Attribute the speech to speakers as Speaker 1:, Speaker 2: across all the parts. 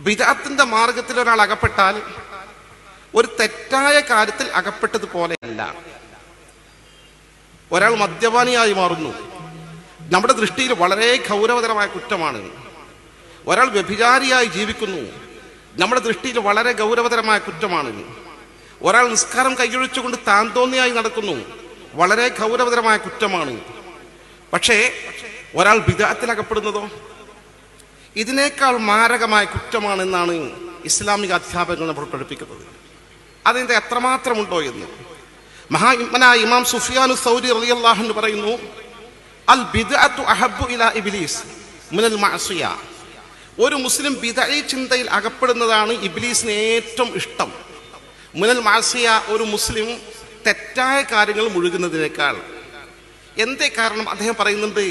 Speaker 1: ബിദാത്തിന്റെ മാർഗത്തിൽ ഒരാൾ അകപ്പെട്ടാൽ ഒരു തെറ്റായ കാര്യത്തിൽ അകപ്പെട്ടതുപോലെയല്ല. ഒരാൾ മദ്യപാനിയായി മാറുന്നു. നമ്മുടെ ദൃഷ്ടിയിൽ വളരെ ഗൗരവതരമായ കുറ്റമാണ്. ഒരാൾ വ്യഭിചാരിയായി ജീവിക്കുന്നു. നമ്മുടെ ദൃഷ്ടിയിൽ വളരെ ഗൗരവതരമായ കുറ്റമാണ്. ഒരാൾ നിസ്കാരം കൈയൊഴിച്ചുകൊണ്ട് താൻ തോന്നിയായി നടക്കുന്നു. വളരെ ഗൗരവതരമായ കുറ്റമാണ്. പക്ഷേ ഒരാൾ വിദാത്തിലകപ്പെടുന്നതോ ഇതിനേക്കാൾ മാരകമായ കുറ്റമാണെന്നാണ് ഇസ്ലാമിക അധ്യാപകങ്ങൾ നമ്മൾ പഠിപ്പിക്കുന്നത് അതിന്റെ എത്രമാത്രമുണ്ടോ എന്ന്. മഹാ ഇമാം സുഫിയാനു സൗരി റളിയല്ലാഹു അൻഹു പറയുന്നു അൽ ബിദ്അത്തു അഹബ്ബു ഇലാ ഇബ്ലീസ് മിനൽ മഅസിയ. ഒരു മുസ്ലിം ബിദഈ ചിന്തയിൽ അകപ്പെടുന്നതാണ് ഇബ്ലീസിന് ഏറ്റവും ഇഷ്ടം. മുനൽ മാസിയ ഒരു മുസ്ലിം തെറ്റായ കാര്യങ്ങൾ മുഴുകുന്നതിനേക്കാൾ. എന്തേ കാരണം അദ്ദേഹം പറയുന്നുണ്ട്?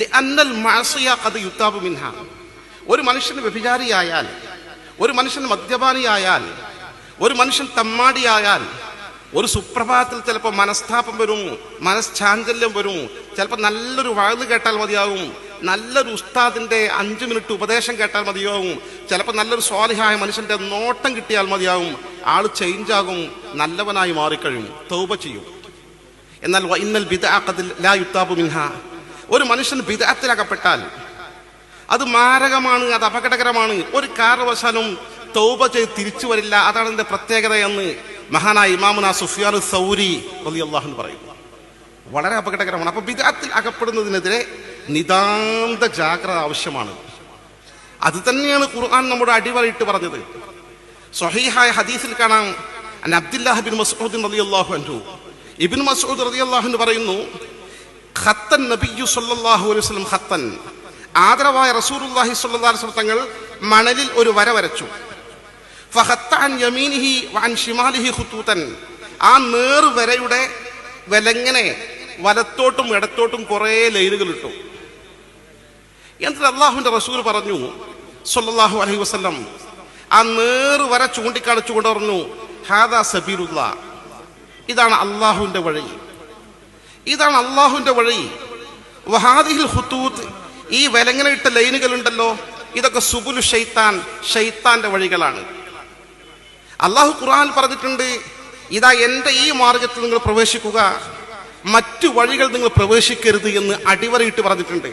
Speaker 1: ലിഅന്നൽ മാസിയ ഖദ് യുതാബു മിൻഹ. ഒരു മനുഷ്യൻ വ്യഭിചാരിയായാൽ ഒരു മനുഷ്യൻ മദ്യപാനിയായാൽ ഒരു മനുഷ്യൻ തമ്മാടിയായാൽ ഒരു സുപ്രഭാതത്തിൽ ചിലപ്പോൾ മനസ്താപം വരും മനഃശാഞ്ചല്യം വരും. ചിലപ്പോൾ നല്ലൊരു വാഴ് കേട്ടാൽ മതിയാവും. നല്ലൊരു ഉസ്താദിന്റെ അഞ്ച് മിനിറ്റ് ഉപദേശം കേട്ടാൽ മതിയാവും. ചിലപ്പോൾ നല്ലൊരു സ്വാലിഹായ മനുഷ്യന്റെ നോട്ടം കിട്ടിയാൽ മതിയാവും. ആൾ ചേഞ്ച് ആകും നല്ലവനായി മാറിക്കഴിയും. തൗബ ചെയ്യും. എന്നാൽ വ ഇന്നൽ ബിദ്അഖദിൽ ലാ യുത്താബു മിൻഹ. ഒരു മനുഷ്യൻ ബിദ്അത്തിലകപ്പെട്ടാൽ അത് മാരകമാണ് അത് അപകടകരമാണ്. ഒരു കാരണവശാലും തൗബ ചെയ്ത് തിരിച്ചു വരില്ല. അതാണ് അതിന്റെ പ്രത്യേകത എന്ന് മഹാനായ ഇമാമുന സുഫിയാൻ സൗരി റളിയല്ലാഹു അൻഹു പറയുന്നു. വളരെ അപകടകരമാണ്. അപ്പൊ വിദാത്തിൽ അകപ്പെടുന്നതിനെതിരെ നിതാന്ത ജാഗ്രത ആവശ്യമാണ്. അത് തന്നെയാണ് ഖുർആൻ നമ്മുടെ അടിവരയിട്ട് പറഞ്ഞത്. സ്വഹീഹായ ഹദീസിൽ കാണാം. അൻ അബ്ദുല്ലാഹ് ബിൻ മസ്ഊദ് റളിയല്ലാഹു അൻഹു. ഇബ്നു മസ്ഊദ് റളിയല്ലാഹു അള്ളാഹു പറയുന്നു ഖത്തൻ നബിയു സല്ലല്ലാഹു അലൈഹി വസല്ലം ഖത്തൻ. ആദരവായ അലൈഹി വസല്ലം തങ്ങൾ മണലിൽ ഒരു വര വരച്ചു. ആ നേർ വരയുടെ വിലങ്ങനെ വലത്തോട്ടും ഇടത്തോട്ടും കുറേ ലൈനുകൾ ഇട്ടു. എന്നിട്ട് അള്ളാഹുവിന്റെ റസൂൽ പറഞ്ഞു സൊല്ലാഹു അലൈഹി വസല്ലം ആ നേർ വര ചൂണ്ടിക്കാണിച്ചുകൊണ്ട് പറഞ്ഞു ഹാദാ സബീറുല്ല ഇതാണ് അള്ളാഹുവിന്റെ വഴി. ഇതാണ് അള്ളാഹുവിന്റെ വഴി. വഹാദിഹിൽ ഈ വിലങ്ങനെ ഇട്ട ലൈനുകൾ ഉണ്ടല്ലോ ഇതൊക്കെ സുബുലു ഷെയ്ത്താൻ ഷെയ്ത്താന്റെ വഴികളാണ്. അള്ളാഹു ഖുർആൻ പറഞ്ഞിട്ടുണ്ട് ഇതാ എന്റെ ഈ മാർഗത്തിൽ നിങ്ങൾ പ്രവേശിക്കുക മറ്റു വഴികൾ നിങ്ങൾ പ്രവേശിക്കരുത് എന്ന് അടിവരയിട്ട് പറഞ്ഞിട്ടുണ്ട്.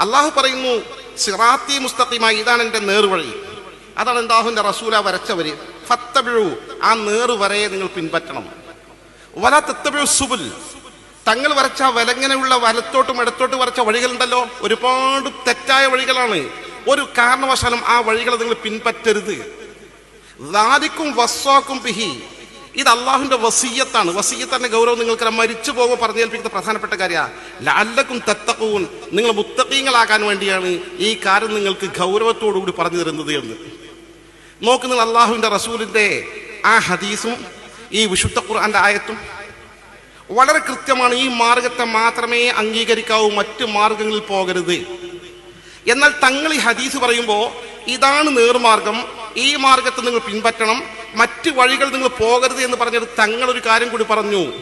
Speaker 1: അള്ളാഹു പറയുന്നു സിറാത്തി മുസ്തഖിമായി ഇതാണ് എന്റെ നേർവഴി. അതാണ് എന്താഹുന്റെ റസൂല വരച്ചവര് ഫത്തബിഴു ആ നേറുവരയെ നിങ്ങൾ പിൻപറ്റണം. വല തത്തബിഴു സുബുൽ. തങ്ങൾ വരച്ച വലങ്ങനെയുള്ള വലത്തോട്ടും ഇടത്തോട്ടും വരച്ച വഴികളുണ്ടല്ലോ ഒരുപാട് തെറ്റായ വഴികളാണ്. ഒരു കാരണവശാലും ആ വഴികൾ നിങ്ങൾ പിൻപറ്റരുത്. ദാരിക്കും വസ്വാക്കും പിഹി ഇത് അള്ളാഹുവിന്റെ വസീയത്താണ്. വസീയത്തിന്റെ ഗൗരവം നിങ്ങൾക്ക് മരിച്ചു പോകുമ്പോൾ പറഞ്ഞേൽപ്പിക്കുന്ന പ്രധാനപ്പെട്ട കാര്യമാണ് ലാല്ലക്കും തത്തക്കവും നിങ്ങൾ മുത്തക്കീങ്ങളാകാൻ വേണ്ടിയാണ് ഈ കാര്യം നിങ്ങൾക്ക് ഗൗരവത്തോടുകൂടി പറഞ്ഞു തരുന്നത് എന്ന്. നോക്കുന്നത് അള്ളാഹുവിന്റെ റസൂലിന്റെ ആ ഹദീസും ഈ വിശുദ്ധ ഖുർആന്റെ ആയത്തും. വളരെ കൃത്യമാണ്. ഈ മാർഗത്തെ മാത്രമേ അംഗീകരിക്കാവൂ മറ്റു മാർഗങ്ങളിൽ പോകരുത്. എന്നാൽ തങ്ങൾ ഈ ഹദീസ് പറയുമ്പോൾ ഇതാണ് നേർമാർഗം. ഈ മാർഗത്തെ നിങ്ങൾ പിൻപറ്റണം. മറ്റു വഴികൾ നിങ്ങൾ പോകരുത് എന്ന് പറഞ്ഞത് തങ്ങൾ ഒരു കാര്യം കൂടി പറഞ്ഞു.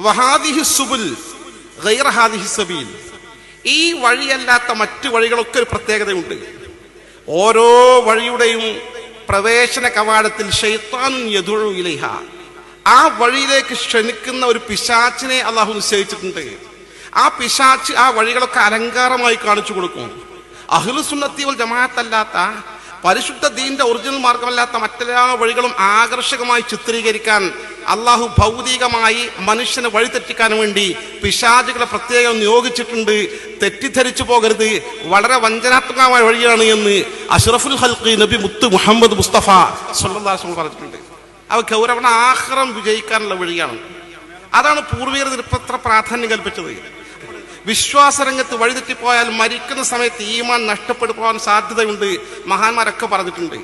Speaker 1: വഹാദിഹി സുബുൽ സബീൽ. ഈ വഴിയല്ലാത്ത മറ്റു വഴികളൊക്കെ ഒരു പ്രത്യേകതയുണ്ട്. ഓരോ വഴിയുടെയും പ്രവേശന കവാടത്തിൽ ആ വഴിയിലേക്ക് ക്ഷണിക്കുന്ന ഒരു പിശാച്ചിനെ അള്ളാഹു നിശ്ചയിച്ചിട്ടുണ്ട്. ആ പിശാച്ച് ആ വഴികളൊക്കെ അലങ്കാരമായി കാണിച്ചു കൊടുക്കും. അഹ്ലുസുന്നത്തി ജമാഅത്തല്ലാത്ത പരിശുദ്ധ ദീന്റെ ഒറിജിനൽ മാർഗമല്ലാത്ത മറ്റെല്ലാ വഴികളും ആകർഷകമായി ചിത്രീകരിക്കാൻ അള്ളാഹു ഭൗതികമായി മനുഷ്യനെ വഴിതെറ്റിക്കാൻ വേണ്ടി പിശാചുകളെ പ്രത്യേകം നിയോഗിച്ചിട്ടുണ്ട്. തെറ്റിദ്ധരിച്ചു പോകരുത്. വളരെ വഞ്ചനാത്മകമായ വഴിയാണ് എന്ന് അഷ്റഫുൽ ഹൽഖി നബി മുത്ത് മുഹമ്മദ് മുസ്തഫ സല്ലാസ് പറഞ്ഞിട്ടുണ്ട്. അവ ഗൗരവണ ആഹ്റം വിജയിക്കാനുള്ള വഴിയാണ്. അതാണ് പൂർവികർ ഇപ്പത്ര പ്രാധാന്യം കൽപ്പിച്ചത്. വിശ്വാസരംഗത്ത് വഴിതെറ്റിപ്പോയാൽ മരിക്കുന്ന സമയത്ത് ഈമാൻ നഷ്ടപ്പെടുവാൻ സാധ്യതയുണ്ട്. മഹാന്മാരൊക്കെ പറഞ്ഞിട്ടുണ്ട്.